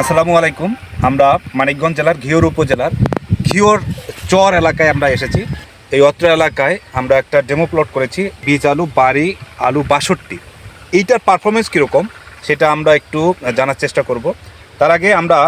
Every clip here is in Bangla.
আসসালামু আলাইকুম। আমরা মানিকগঞ্জ জেলার ঘিওর উপজেলার ঘিওর চর এলাকায় আমরা এসেছি। এই অত্র এলাকায় আমরা একটা ডেমো প্লট করেছি, বীজ, আলু, বাড়ি, আলু বাষট্টি। এইটার পারফরমেন্স কীরকম সেটা আমরা একটু জানার চেষ্টা করব। তার আগে আমরা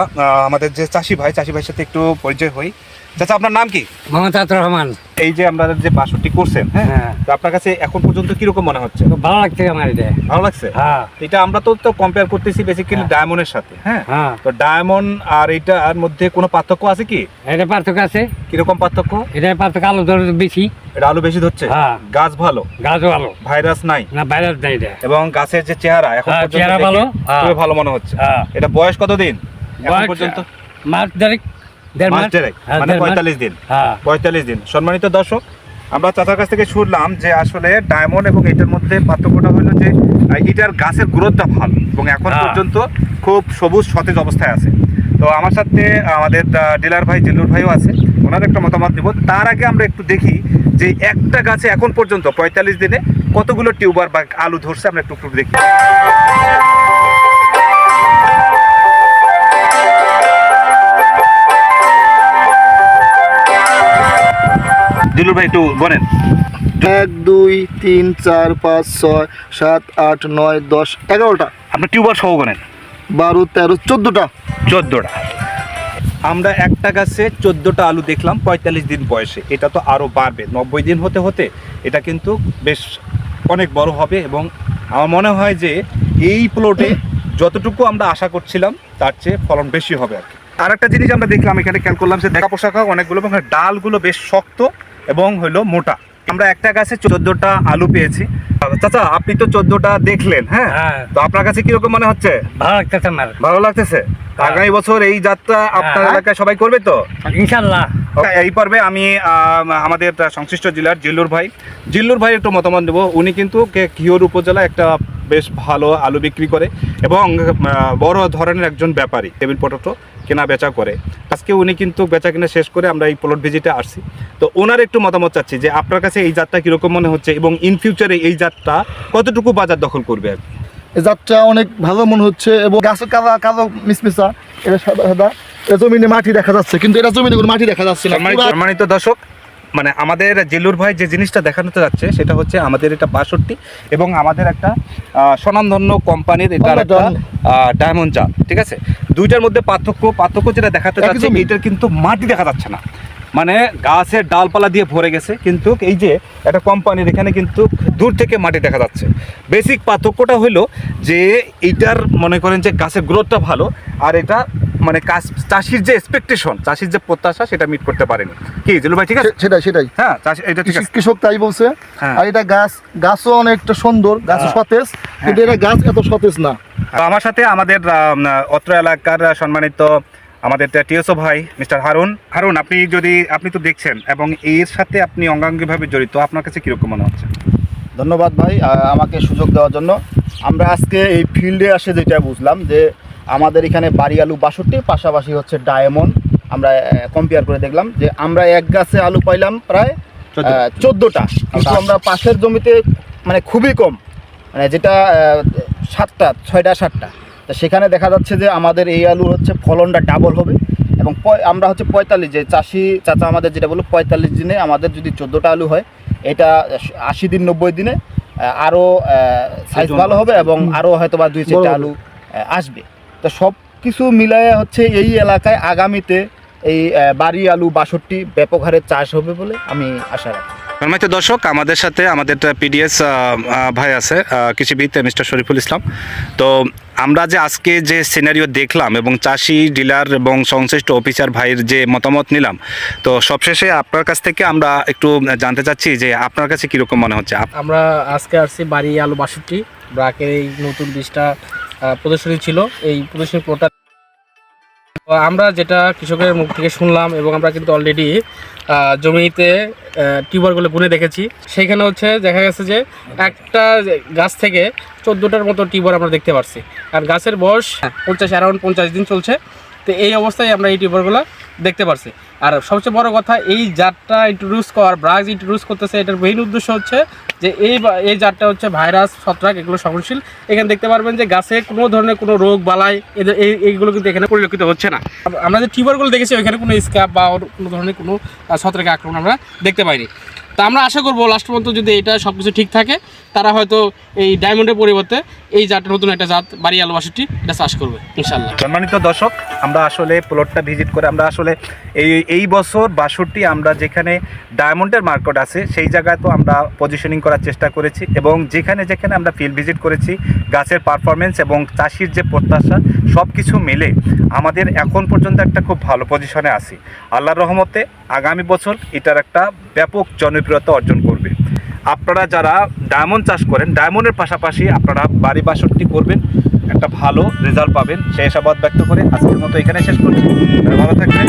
আমাদের যে চাষি ভাই, চাষি ভাইয়ের সাথে একটু পরিচয় হই। চাচা আপনার নাম কি? মোহাম্মদ আতর রহমান। এই যে আমরা যে বাষট্টি করছেন হ্যাঁ? হ্যাঁ। তো আপনার কাছে এখন পর্যন্ত কীরকম মনে হচ্ছে? ভালো লাগছে আমার এটা। ভালো লাগছে? হ্যাঁ। এটা আমরা তো তো কম্পেয়ার করতেছি বেসিক্যালি। ডায়মন্ডের সাথে হ্যাঁ? হ্যাঁ। তো ডায়মন্ড আর এইটার মধ্যে কোনো পার্থক্য আছে কি? এটা পার্থক্য আছে। কীরকম পার্থক্য? এটা পার্থক্য আলো দর বেশি। এটা আলু বেশি ধরছে? হ্যাঁ। গাছ ভালো? গাছও ভালো। ভাইরাস নাই? না বাইরে নেই এটা। এবং গাছের যে চেহারা এখন হ্যাঁ, পর্যন্ত চেহারা ভালো। খুবই ভালো মনে হচ্ছে। এটা বয়স কতদিন এখন পর্যন্ত? মাস দেড়েক হ্যাঁ, মানে পঁয়তাল্লিশ দিন। হ্যাঁ। পঁয়তাল্লিশ দিন। সম্মানিত দর্শক আমরা চাচার কাছ থেকে শুনলাম যে আসলে ডায়মন্ড এবং এটার মধ্যে পার্থক্যটা হলো যে এটার গাছের গ্রোথটা ভালো এবং এখন হ্যাঁ। পর্যন্ত খুব সবুজ সতেজ অবস্থায় আছে। তো আমার সাথে আমাদের ডিলার ভাই জিল্লুর ভাইও আছে। ওনার একটা মতামত দিব তার আগে আমরা একটু দেখি যে একটা গাছে এখন পর্যন্ত পঁয়তাল্লিশ দিনে কতগুলো টিউবার বা আলু ধরছে আমরা একটু একটু দেখি। জিল্লুর ভাই একটু বলেন। এক দুই তিন চার পাঁচ ছয় সাত আট নয় দশ এগারোটা। আপনার টিউবার সহ গণেন বারো তেরো চোদ্দোটা। চোদ্দোটা। আমরা একটা গাছে চোদ্দোটা আলু দেখলাম পঁয়তাল্লিশ দিন বয়সে। এটা তো আরও বাড়বে। নব্বই দিন হতে হতে এটা কিন্তু বেশ অনেক বড় হবে এবং আমার মনে হয় যে এই প্লটে যতটুকু আমরা আশা করছিলাম তার চেয়ে ফলন বেশি হবে আর কি। আর একটা জিনিস আমরা দেখলাম এখানে খেয়াল করলাম যে দেখা পোশাক অনেকগুলো এবং ডালগুলো বেশ শক্ত। এবং হলো মোটা। আমরা একটা গাছে চোদ্দোটা আলু পেয়েছি। চাচা আপনি তো চোদ্দটা দেখলেন হ্যাঁ? হ্যাঁ। তো আপনার কাছে কীরকম মনে হচ্ছে? ভালো লাগতেছে আমার। ভালো লাগতেছে? আগামী বছর এই যাত্রা আপনার হ্যাঁ। এলাকায় সবাই করবে তো? ইনশাল্লাহ এই পর্বে আমি আমাদের সংশ্লিষ্ট জেলার জিল্লুর ভাই। জিল্লুর ভাই একটু মতামত দেবো। উনি কিন্তু কিওর উপজেলা একটা বেশ ভালো আলু বিক্রি করে এবং বড় ধরনের একজন ব্যাপারী। টেবিল পটোটো কেনা বেচা করে। আজকে উনি কিন্তু বেচা কিনা শেষ করে আমরা এই প্লট ভিজিটে আসছি। তো ওনার একটু মতামত চাচ্ছি যে আপনার কাছে এই জাতটা কীরকম মনে হচ্ছে এবং ইন ফিউচারে এই জাতটা কতটুকু বাজার দখল করবে আর এই জাতটা অনেক ভালো মনে হচ্ছে এবং গাছের কাদা কালো মিসমিসা এটা সাদা সাদা। এটা জমিনে মাটি দেখা যাচ্ছে কিন্তু এটা জমিনে কোনো মাটি দেখা যাচ্ছে না। সম্মানিত দর্শক মানে আমাদের জিল্লুর ভাই যে জিনিসটা দেখানোতে যাচ্ছে সেটা হচ্ছে আমাদের এটা বাষট্টি এবং আমাদের একটা স্বনামধন্য কোম্পানির এটার আমরা একটা ডায়মন্ড জাল ঠিক আছে? দুইটার মধ্যে পার্থক্য পার্থক্য যেটা দেখাতে যাচ্ছে জমি। এইটার কিন্তু মাটি দেখা যাচ্ছে না। মানে গাছের ডালপালা দিয়ে ভরে গেছে কিন্তু এই যে একটা কোম্পানির এখানে কিন্তু দূর থেকে মাটি দেখা যাচ্ছে। বেসিক পার্থক্যটা হলো যে এইটার মনে করেন যে গাছের গ্রোথটা ভালো আর এটা মানে কাজ চাষির যে এক্সপেকটেশন চাষির যে প্রত্যাশা সেটা মিট করতে পারেনি। কি জিলু ভাই ঠিক আছে? সেটাই সেটাই। হ্যাঁ চাষি এটা ঠিক আছে। কৃষক- তাই বলছে। হ্যাঁ। আর এটা গাছ গাছও অনেকটা সুন্দর গাছ হ্যাঁ। সতেজ কিন্তু এটা গাছ এত সতেজ না। আমার সাথে আমাদের অত্র এলাকার সম্মানিত আমাদের টিএসও ভাই মিস্টার হারুন। হারুন আপনি যদি আপনি তো দেখছেন এবং এর সাথে আপনি অঙ্গাঙ্গিভাবে জড়িত আপনার কাছে কীরকম মনে হচ্ছে? ধন্যবাদ ভাই আমাকে সুযোগ দেওয়ার জন্য। আমরা আজকে এই ফিল্ডে আসে যেটা বুঝলাম যে আমাদের এখানে বাড়ি আলু বাষট্টি পাশাপাশি হচ্ছে ডায়মন্ড। আমরা কম্পেয়ার করে দেখলাম যে আমরা এক গাছে আলু পাইলাম প্রায় চোদ্দোটা। কিন্তু আমরা পাশের জমিতে মানে খুবই কম মানে যেটা সাতটা ছয়টা সাতটা। তো সেখানে দেখা যাচ্ছে যে আমাদের এই আলু হচ্ছে ফলনটা ডাবল হবে। এবং আমরা হচ্ছে পঁয়তাল্লিশ যে চাষি চাচা আমাদের যেটা বলো পঁয়তাল্লিশ দিনে আমাদের যদি চোদ্দোটা আলু হয় এটা আশি দিন নব্বই দিনে আরও সাইজ ভালো হবে এবং আরও হয়তো বা দুই চারটা আলু আসবে। তো সব কিছু মিলায় হচ্ছে এই এলাকায় আগামীতে এই বাড়ি আলু বাষট্টি ব্যাপক হারে চাষ হবে বলে আমি আশা রাখি। সম্মানিত দর্শক আমাদের সাথে আমাদের পিডিএস ভাই আছে কৃষিবিদ মিস্টার শরীফুল ইসলাম। তো আমরা যে আজকে যে সিনারিও দেখলাম এবং চাষি ডিলার এবং সংশ্লিষ্ট অফিসার ভাইয়ের যে মতামত নিলাম তো সবশেষে আপনার কাছ থেকে আমরা একটু জানতে চাচ্ছি যে আপনার কাছে কীরকম মনে হচ্ছে? আমরা আজকে আসছি বাড়ি আলু বাষট্টি ব্রাকের এই নতুন বীজটা প্রদর্শনী ছিল। এই প্রদর্শনী তো আমরা যেটা কৃষকের মুখ থেকে শুনলাম এবং আমরা কিন্তু অলরেডি জমিতে টিউবারগুলো বুনে দেখেছি। সেখানে হচ্ছে দেখা গেছে যে একটা গাছ থেকে চোদ্দোটার মতো টিউবার আমরা দেখতে পারছি। আর গাছের বয়স পঞ্চাশ অ্যারাউন্ড পঞ্চাশ দিন চলছে। তো এই অবস্থায় আমরা এই টিউবারগুলো দেখতে পারছে। আর সবচেয়ে বড় কথা, এই জাতটা ইন্ট্রোডিউস করার, ব্রাগ ইন্ট্রোডিউস করতেছে, এটার মেইন উদ্দেশ্য হচ্ছে যে এই এই জাতটা হচ্ছে ভাইরাস, ছত্রাক, এগুলো সহনশীল। এখানে দেখতে পারবেন যে গাছে কোনো ধরনের কোনো রোগ, বালাই, এদের এই, এইগুলো কিন্তু এখানে পরিলক্ষিত হচ্ছে না। আমরা যে টিউবারগুলো দেখেছি, ওইখানে কোনো স্ক্যাপ বা কোনো ধরনের কোনো ছত্রাকের আক্রমণ আমরা দেখতে পাইনি। তা আমরা আশা করব লাস্ট পর্যন্ত যদি এটা সব কিছু ঠিক থাকে, তারা হয়তো এই ডায়মন্ডের পরিবর্তে এই জাতটা নতুন একটা জাত বাড়ি আলু এটা চাষ করবে ইনশাল্লাহ সম্মানিত দর্শক, আমরা আসলে প্লটটা ভিজিট করে আমরা আসলে এই এই বছর বাষট্টি আমরা যেখানে ডায়মন্ডের মার্কেট আছে, সেই জায়গায় তো আমরা পজিশনিং করার চেষ্টা করেছি এবং যেখানে যেখানে আমরা ফিল্ড ভিজিট করেছি, গাছের পারফরমেন্স এবং চাষির যে প্রত্যাশা সব কিছু মিলে আমাদের এখন পর্যন্ত একটা খুব ভালো পজিশনে আছি। আল্লাহর রহমতে আগামী বছর এটার একটা ব্যাপক জনপ্রিয়তা অর্জন করবে। আপনারা যারা ডায়মন্ড চাষ করেন ডায়মন্ডের পাশাপাশি আপনারা বাড়ি বাষট্টি করবেন, একটা ভালো রেজাল্ট পাবেন। সেই আশাবাদ ব্যক্ত করে আজকের মতো এখানে শেষ করছি। ভালো থাকবেন।